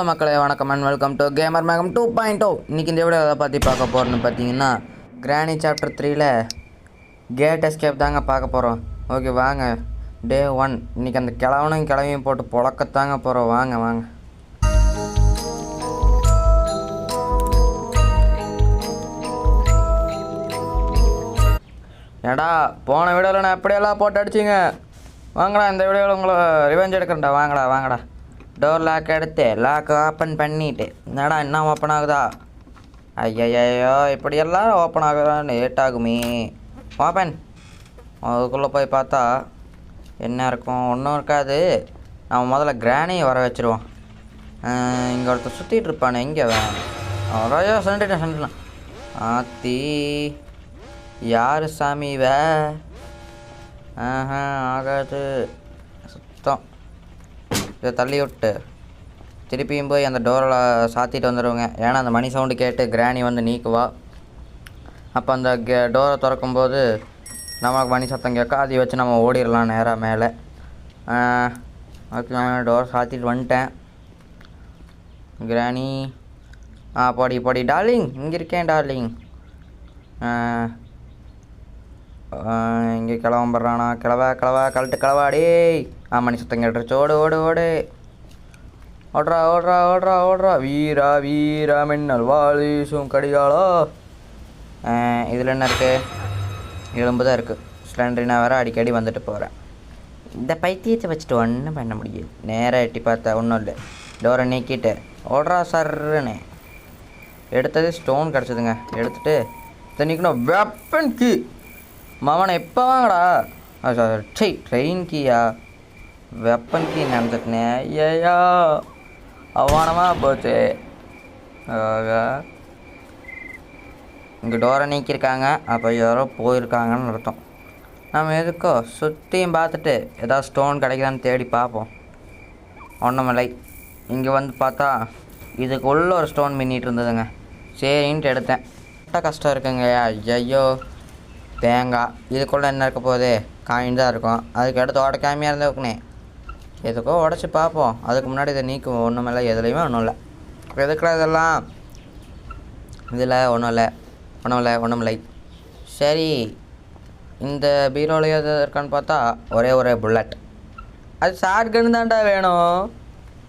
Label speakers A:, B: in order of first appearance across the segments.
A: Hello மக்களே வணக்கம் and welcome to Gamer Megam two point two இன்றைக்கி இந்த வீடியோ எதை பற்றி பார்க்க போகிறோன்னு பார்த்தீங்கன்னா கிராணி சாப்டர் த்ரீல கேட் எஸ்கேப் தாங்க பார்க்க போகிறோம் ஓகே வாங்க. டே ஒன் இன்றைக்கி அந்த கிழவனும் கிளவியும் போட்டு புழக்கத்தாங்க போகிறோம் வாங்க வாங்க. ஏடா போன வீடியோவில் நான் எப்படியெல்லாம் போட்டு அடிச்சிங்க? வாங்கடா இந்த வீடியோவில் உங்களை ரிவெஞ்ச் எடுக்கிறேன்டா. வாங்கடா வாங்கடா. டோர் லாக் எடுத்து லாக் ஓப்பன் பண்ணிட்டு என்னடா என்ன ஓப்பன் ஆகுதா? ஐயையோ இப்படியெல்லாம் ஓப்பன் ஆகுதான்னு லேட் ஆகுமே ஓப்பன் அதுக்குள்ளே போய் பார்த்தா என்ன இருக்கும்? ஒன்றும் இருக்காது. நம்ம முதல்ல கிராணியை வர வச்சுருவோம் இங்கே ஒருத்தர் சுற்றிட்டு இருப்பானே எங்கே அவன் அவ்வளோ சண்டிட்டேன் சண்டிட்டான் ஆத்தி யார் சாமி வே ஆஹா ஆகாது. சுத்தம். இதை தள்ளி விட்டு திருப்பியும் போய் அந்த டோரில் சாத்திட்டு வந்துடுவோங்க ஏன்னா அந்த மணி சவுண்டு கேட்டு கிராணி வந்து நீக்குவா. அப்போ அந்த கே டோரை திறக்கும்போது நமக்கு மணி சத்தம் கேட்க அதை வச்சு நம்ம ஓடிடலாம் நேராக மேலே. அதுக்கு நான் டோர் சாத்திட்டு வந்துட்டேன். கிராணி ஆ படி படி டார்லிங் இங்கே இருக்கேன் டார்லிங் இங்கே கிளம்புறானா? கிளவா கிளவா கழட்டு கிளவா டேய். ஆமாம் நீ சுத்தம் கேட்டுருச்சு ஓடு ஓடு ஓடு ஓடுறா ஓடுறா ஓடுறா ஓடுறா வீரா வீரா மின்னல் வாலிசும் கடிகாலோ இதில் என்ன இருக்குது எலும்பு தான் இருக்குது சிலிண்டரினா வேறு அடிக்கடி வந்துட்டு போகிறேன் இந்த பைத்தியத்தை வச்சுட்டு ஒன்றும் பண்ண முடியும் நேராக எட்டி பார்த்தா ஒன்றும் இல்லை டோரை நீக்கிட்டு ஓடுறா சர்ன்னு எடுத்தது ஸ்டோன் கிடச்சிதுங்க எடுத்துட்டு நீக்கணும் வெப்பன் கீ மவனை எப்போ வாங்கடா சரி ட்ரெயின் கீயா வெப்பன் கீ நினச்சிட்டனே ஐயா அவமானமாக போச்சு. இங்கே டோரை நீக்கியிருக்காங்க. அப்போ யாரோ போயிருக்காங்கன்னு அர்த்தம். நம்ம எதுக்கோ சுற்றியும் பார்த்துட்டு ஏதாவது ஸ்டோன் கிடைக்குதான்னு தேடி பார்ப்போம். ஒன்றுமில்லை இங்கே வந்து பார்த்தா இதுக்குள்ளே ஒரு ஸ்டோன் மின்னிட்டு இருந்ததுங்க. சரின்ட்டு எடுத்தேன். கரெக்டாக கஷ்டம் இருக்குங்க. ஐயோ தேங்காய். இதுக்குள்ளே என்ன இருக்க போகுது? காயின் தான் இருக்கும். அதுக்கு அடுத்து உடைக்காமையாக இருந்தே வைக்கணே எதுக்கோ உடச்சி பார்ப்போம். அதுக்கு முன்னாடி இதை நீக்கும் இல்லை எதுலேயுமே ஒன்றும் இல்லை. எதுக்குடா இதெல்லாம்? இதில் ஒன்றும் இல்லை. ஒன்றும் இல்லை ஒன்றும் இல்லை. சரி இந்த பீரோவில் எது இருக்கான்னு பார்த்தா ஒரே ஒரே புல்லட். அது ஷார்ட் தான்டா வேணும்.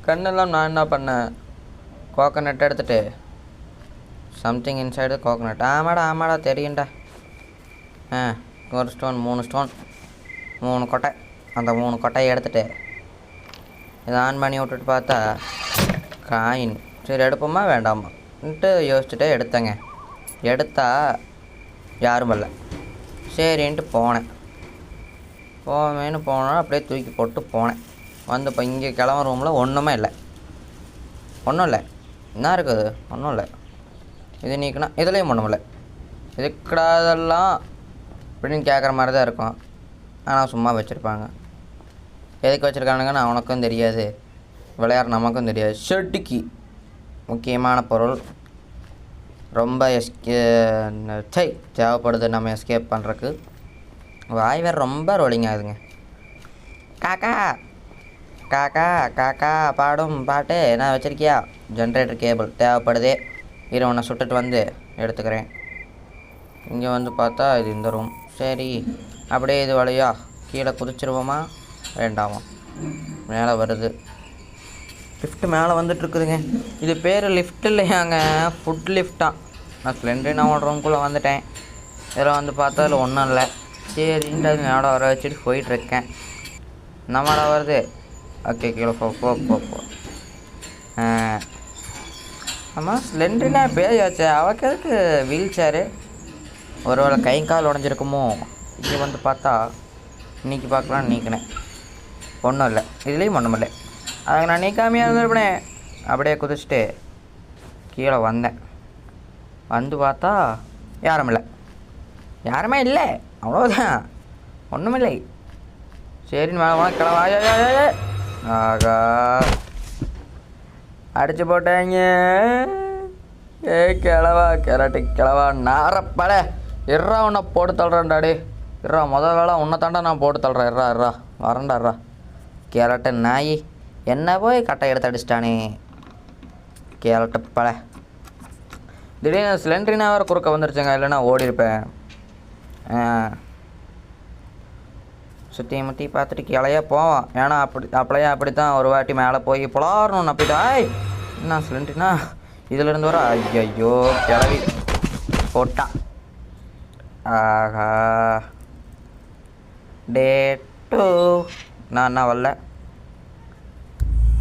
A: கண்ணெல்லாம் நான் என்ன பண்ணேன்? கோகனட் எடுத்துகிட்டு சம்திங் இன்சைடு கோகனட் ஆமாடா ஆமாடா தெரியும்டா. ஆ ஒரு ஸ்டோன் மூணு ஸ்டோன் மூணு கொட்டை. அந்த மூணு கொட்டையை எடுத்துகிட்டு இதை ஆன் பண்ணி விட்டுட்டு பார்த்தா காயின் சரி எடுப்போமா? வேண்டாமான்ட்டு யோசிச்சுட்டே எடுத்தேங்க. எடுத்தா யாரும் வரல. சரின்ட்டு போனேன். போவேன்னு போனால் அப்படியே தூக்கி போட்டு போனேன். வந்து இப்போ இங்கே கிளம்ப ரூமில் ஒன்றுமே இல்லை. ஒன்றும் இல்லை. என்ன இருக்குது ஒன்றும் இல்லை. இது நீக்கினா இதுலேயும் ஒன்றும் இல்லை. இதுக்கடாதெல்லாம் அப்படின்னு கேட்குற மாதிரி தான் இருக்கும். ஆனால் சும்மா வச்சுருப்பாங்க. எதுக்கு வச்சுருக்கானுங்கன்னு அவனுக்கும் தெரியாது. விளையாட நமக்கும் தெரியாது. ஷெட்டுக்கு. முக்கியமான பொருள். ரொம்ப எஸ்கே சை தேவைப்படுது நம்ம எஸ்கேப் பண்ணுறக்கு வாய் வேறு ரொம்ப ரோலிங் ஆகுதுங்க. காக்கா! காக்கா காக்கா பாடும் பாட்டு. என்ன வச்சுருக்கியா? Generator cable தேவைப்படுதே. இரு உன்னை சுட்டுட்டு வந்து எடுத்துக்கிறேன். இங்கே வந்து பார்த்தா இது இந்த ரூம் சரி. அப்படியே இது வழியா கீழே குதிச்சிருவோமா? வேண்டாமா? மேலே வருது. லிஃப்ட்டு மேலே வந்துட்டுருக்குதுங்க. இது பேர் லிஃப்ட் இல்லையாங்க? ஃபுட் லிஃப்ட்டாக நான் ஸ்ப்ளெண்டர் நான் ரூம்குள்ளே வந்துட்டேன். இதில் வந்து பார்த்தா அதில் ஒன்றும் இல்லை. சரின்ட்டு அது மேலே வர வச்சுட்டு போயிட்டுருக்கேன். நம்மடா வருது. ஓகே கீழே போ போ போ போ. ஆமாம் ஸ்லெண்ட்ரினா பேயாச்சு? அவக்கு எதுக்கு வீல் சேரு ஒருவேளை கை கால் உடஞ்சிருக்குமோ? இங்கே வந்து பார்த்தா இன்றைக்கி பார்க்கலாம் நீக்கினேன் ஒன்றும் இல்லை. இதுலேயும் ஒன்றும் இல்லை. அதுக்கு நான் நீக்காமையாக இருந்திருப்பனே அப்படியே குதிச்சுட்டு கீழே வந்தேன். வந்து பார்த்தா யாரும் இல்லை. யாருமே இல்லை. அவ்வளோதான் ஒன்றுமில்லை சரின்னு மேலே போனால் கிளவா ஆகா. அடிச்சு போட்டாங்க. ஏ கிளவா கிளட்டு கிளவா நாரப்பட. இறா உன்னை போட்டு தள்ளுறேன்டா டே இறா முதல் வேலை உன்னை தாண்டா நான் போட்டு தள்ளுறேன். இறா இறா வரேன்டா இறா கேரட்ட நாய். என்ன போய் கட்டை எடுத்து அடிச்சிட்டானே? கேரட்டப்பழ திடீர்னு சிலிண்டரினா வேறு குறுக்க வந்துருச்சுங்க இல்லைன்னா ஓடி இருப்பேன். சுற்றி முட்டி பார்த்துட்டு கிளையா போவோம். ஏன்னா அப்படி அப்படியே அப்படி தான் ஒரு வாட்டி மேலே போய் புலாரணும் நப்பிட்டு ஆய் என்ன சிலிண்டரினா? இதுலேருந்து வர ஐயோ கிளவி போட்டான் ஆஹா. டே டூ. நான் என்ன வரல?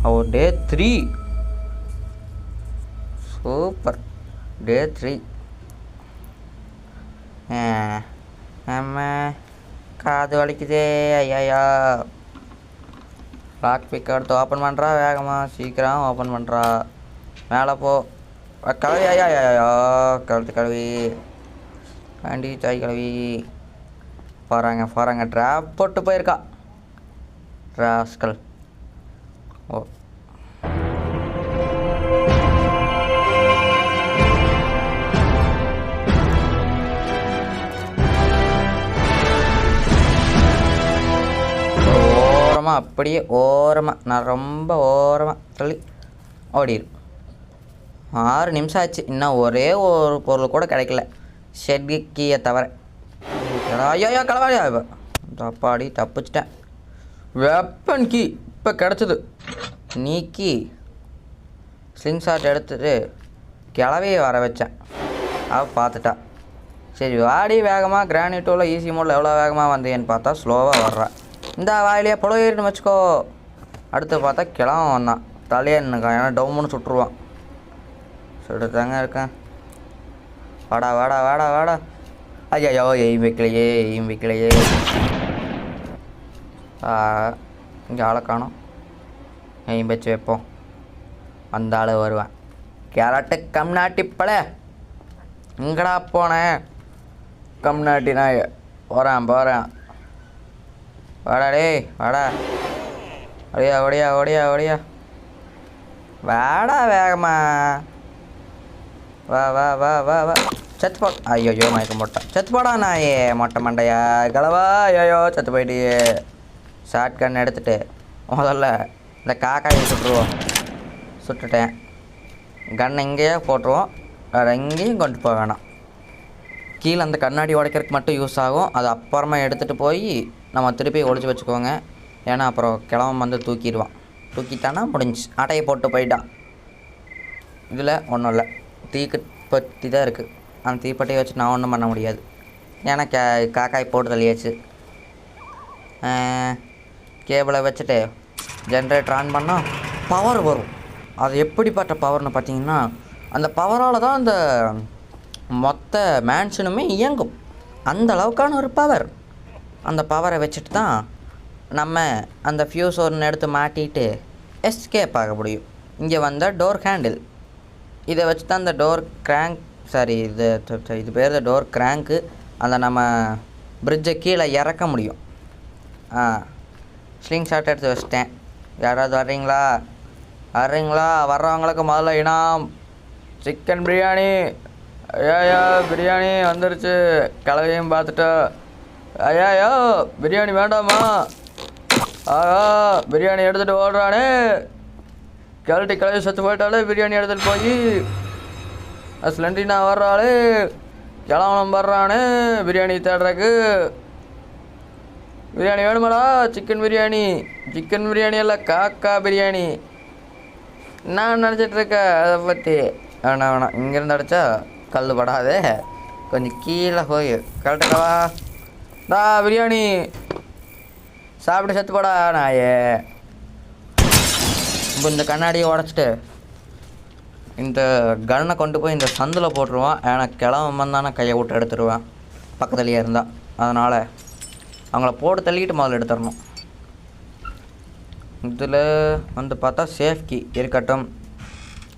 A: ஓ day three super day three நம்ம காது வலிக்குதே ஐயா லாக் பிக் எடுத்து ஓப்பன் பண்ணுறா வேகமாக சீக்கிரம் ஓப்பன் பண்ணுறா மேலே போ. கழுவி ஐயா ஐயா கழுத்து கழுவி. வண்டி தாய் கழுவி. போகிறாங்க போகிறாங்க ட்ராப் போட்டு போயிருக்கா. ராஸ்கல் ஓ ஓரமாக அப்படியே ஓரமாக நான் ரொம்ப ஓரமாக தள்ளி ஓடிடு ஆறு நிமிஷம் ஆச்சு. இன்னும் ஒரே ஒரு பொருள் கூட கிடைக்கல. ஷெட்கியை தவிர. ஐயோ ஐயோ இப்போ தப்பாடி தப்பிச்சிட்டேன். வெப்பன் கீ இப்போ கிடச்சிது. நீக்கி ஸ்லிங் ஷாட் எடுத்துட்டு கிளவையை வர வச்சேன். அவள் பார்த்துட்டா. சரி வாடி வேகமாக கிரானைட்டோவில் ஈஸி மோடில் எவ்வளோ வேகமாக வந்தேன்னு பார்த்தா ஸ்லோவாக வர்றா. இந்த வாயிலே புலவேறின்னு வச்சுக்கோ. அடுத்து பார்த்தா கிளம்ப வந்தான். தலையே நின்னுக்கான் ஏன்னா டவுமுன்னு சுட்டுருவான். சுட்டுதாங்க இருக்கேன். வாடா வாடா வாடா வாடா. ஐயோ எய்ம் வைக்கலையே எய்ம் வைக்கலையே. இங்கே ஆளை காணும். எய்ம் வச்சு வைப்போம். அந்த ஆள் வருவேன். கேரட்டு கம்நாட்டி பழ எங்கடா போனேன் கம்நாட்டி நாய். போகிறேன் போகிறேன் வாடா டேய் வாடா. ஒடியா ஒடியா ஒடியா ஒடியா வாடா வேகமா. வா வா வா வா வா. செத்து போ. ஐயோ மயக்க மொட்டை செத்து போடா நாயே மொட்டை மண்டையா கலவா ஐயோ செத்து போயிட்டியே. ஷார்ட் கன் எடுத்துகிட்டு முதல்ல இந்த காக்காயை சுட்டுருவோம். சுட்டுட்டேன். கன்னை இங்கேயே போட்டுருவோம். வேறு எங்கேயும் கொண்டு போக வேணாம். கீழே அந்த கண்ணாடி உடைக்கிறதுக்கு மட்டும் யூஸ் ஆகும். அது அப்புறமா எடுத்துகிட்டு போய் நம்ம திருப்பி ஒழிச்சு வச்சுக்கோங்க. ஏன்னா அப்புறம் கிழவன் வந்து தூக்கிடுவான். தூக்கிட்டானா முடிஞ்சு. அடையை போட்டு போயிட்டான். இதில் ஒன்றும் இல்லை. தீப்பட்டி தான் இருக்குது அந்த தீப்பெட்டியை வச்சு நான் ஒன்றும் பண்ண முடியாது. ஏன்னா கே காக்காய் போட்டு தள்ளியாச்சு. கேபிளை வச்சுட்டு ஜென்ரேட்டர் ஆன் பண்ணால் பவர் வரும். அது எப்படிப்பட்ட பவர்னு பார்த்தீங்கன்னா அந்த பவரால் தான் அந்த மொத்த மேன்ஷனுமே இயங்கும். அந்த அளவுக்கான ஒரு பவர் அந்த பவரை வச்சுட்டு தான் நம்ம அந்த ஃபியூஸ் ஒன்று எடுத்து மாட்டிட்டு எஸ்கேப் ஆக முடியும். இங்கே வந்த டோர் ஹேண்டில் இதை வச்சு தான் அந்த டோர் கிராங்க் சாரி இது இது பேர் டோர் கிராங்க்கு அந்த நம்ம பிரிட்ஜை கீழே இறக்க முடியும். ஆ ஸ்லிங் ஷாட் எடுத்து வச்சிட்டேன். யாராவது வர்றீங்களா? வர்றீங்களா? வர்றவங்களுக்கு முதல்ல இனாம். சிக்கன் பிரியாணி ஐயா பிரியாணி வந்துருச்சு. கலவையும் பார்த்துட்டா ஐயாயோ பிரியாணி வேண்டாமா? ஆஹா பிரியாணி எடுத்துகிட்டு ஓடுறானே. கிளட்டி கிளவி செத்து போயிட்டாலே பிரியாணி எடுத்துகிட்டு போய் ஸ்லண்டினா வர்றாளே கிளம்பலம் வர்றானே பிரியாணி தேடுறக்கு பிரியாணி வேணுமாடா? சிக்கன் பிரியாணி. சிக்கன் பிரியாணி அல்ல காக்கா பிரியாணி. நான் நினச்சிட்ருக்க அதை பற்றி வேணாம் வேணாம் இங்கேருந்து அடித்தா கல் படாதே. கொஞ்சம் கீழே போய் கரெக்டாவா டா பிரியாணி. சாப்பிட்டு செத்து போடா நாயே. இப்போ இந்த கண்ணாடியை உடச்சிட்டு இந்த கன்னை கொண்டு போய் இந்த சந்தில் போட்டுருவான். ஏன்னா கிளவன் வந்தானே கையை விட்டு எடுத்துருவேன். பக்கத்துலேயே இருந்தால் அதனால் அவங்கள போட்டு தள்ளிக்கிட்டு முதல்ல எடுத்துடணும். இதில் வந்து பார்த்தா சேஃப்கி இருக்கட்டும்.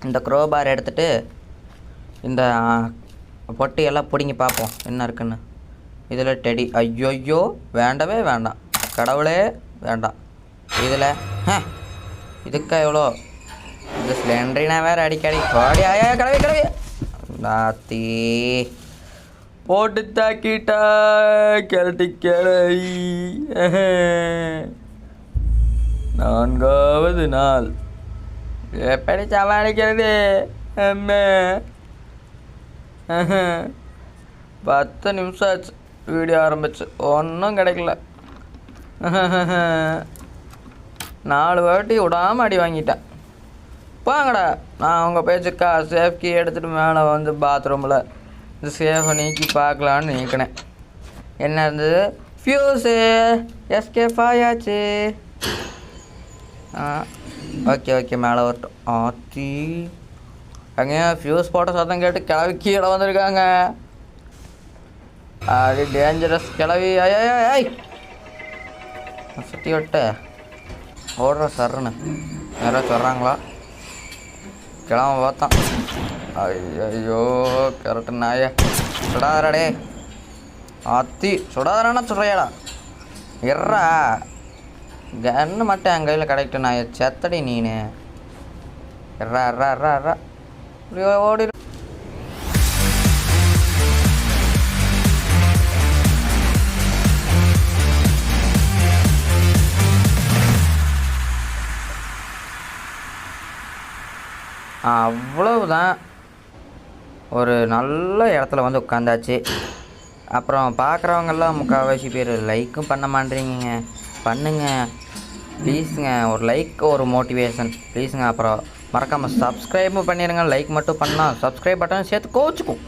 A: இந்த க்ரோபார் எடுத்துட்டு இந்த பொட்டியெல்லாம் எல்லாம் பிடுங்கி பார்ப்போம் என்ன இருக்குன்னு. இதில் டெடி ஐயோயோ வேண்டவே வேண்டாம். கடவுளே வேண்டாம். இதில் இதுக்கா எவ்வளோ? இது சிலிண்டரினா வேறு அடிக்கடி. ஓடி ஆயா கிளவி கிளவி. நாத்தி போட்டு தாக்கிட்டா கிளட்டி கிளை நான்காவது நாள். எப்படி சமாளிக்கிறது? அம்மா. பத்து நிமிஷம் ஆச்சு. வீடியோ ஆரம்பிச்சு. ஒன்றும் கிடைக்கல. நாலு வாட்டி விடாம அடி வாங்கிட்டேன். போங்கடா. நான் அவங்க பேச்சுக்கா சேஃப் எடுத்துகிட்டு மேலே வந்து பாத்ரூமில் இந்த சேஃபை நீக்கி பார்க்கலான்னு நீக்கினேன் என்ன இருந்தது? ஃபியூஸு எஸ்கேப் ஆயாச்சு ஆ ஓகே ஓகே மேலே வரட்டும். ஆத்தி அங்கே ஃபியூஸ் போட்ட சத்தம் கேட்டு கிளவி கீழே வந்திருக்காங்க. அது டேஞ்சரஸ் கிளவி. ஐய் ஐய், ஐய் சுற்றி விட்ட ஓடுற சர்ன்னு யாராவது சொல்கிறாங்களா கிளம்ப பார்த்தான் ஐயோ கரெக்டு நாய. சுடாதரடே அத்தி சுடாதரானா சொல்றியாடா. இறா கன்னு மட்டும் என் கையில் கிடைக்கட்டும் நாய. செத்தடி நீனு. இறா இறா இறா இறா இப்படி ஓடி அவ்வளவுதான். ஒரு நல்ல இடத்துல வந்து உட்காந்தாச்சு. அப்புறம் பார்க்குறவங்கெல்லாம் முக்கால்வாசி பேர் லைக்கும் பண்ண மாட்டேறீங்க பண்ணுங்க. ப்ளீஸுங்க. ஒரு லைக் ஒரு மோட்டிவேஷன். ப்ளீஸுங்க. அப்புறம் மறக்காமல் சப்ஸ்கிரைபும் பண்ணிடுங்க லைக் மட்டும் பண்ணால் சப்ஸ்கிரைப் பட்டன் சேர்த்து கோச்சுக்கும்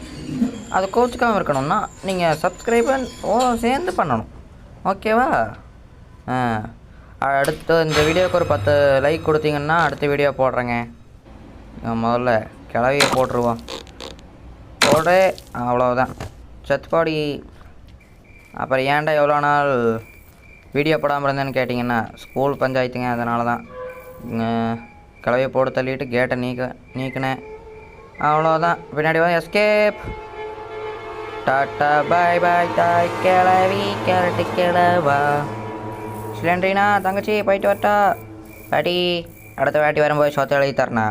A: அது கோச்சுக்காமல் இருக்கணும்னா நீங்கள் சப்ஸ்கிரைப் ஓ சேர்ந்து பண்ணணும். ஓகேவா? ஆ. அடுத்து இந்த வீடியோவுக்கு ஒரு பத்து லைக் கொடுத்தீங்கன்னா அடுத்த வீடியோ போடுறேங்க. முதல்ல கிளவியை போட்டுருவோம். போட்டு அவ்வளோதான் செத்துப்பாடி அப்புறம் ஏன்டா எவ்வளோ நாள் வீடியோ போடாமல் இருந்தேன்னு கேட்டிங்கன்னா ஸ்கூல் பஞ்சாயத்துங்க அதனால தான் கிளவியை போட்டு தள்ளிட்டு கேட்டை நீக்க நீக்கினேன். அவ்வளோதான் பின்னாடி வந்து எஸ்கேப் டாட்டா பாய் பாய் தாய் கிளவி கேரட்டு கிளவா. சிலண்டரினா தங்கச்சி போயிட்டு வரட்டா. பாட்டி அடுத்த வாட்டி வரும்போது சொத்து எழுதி தரணா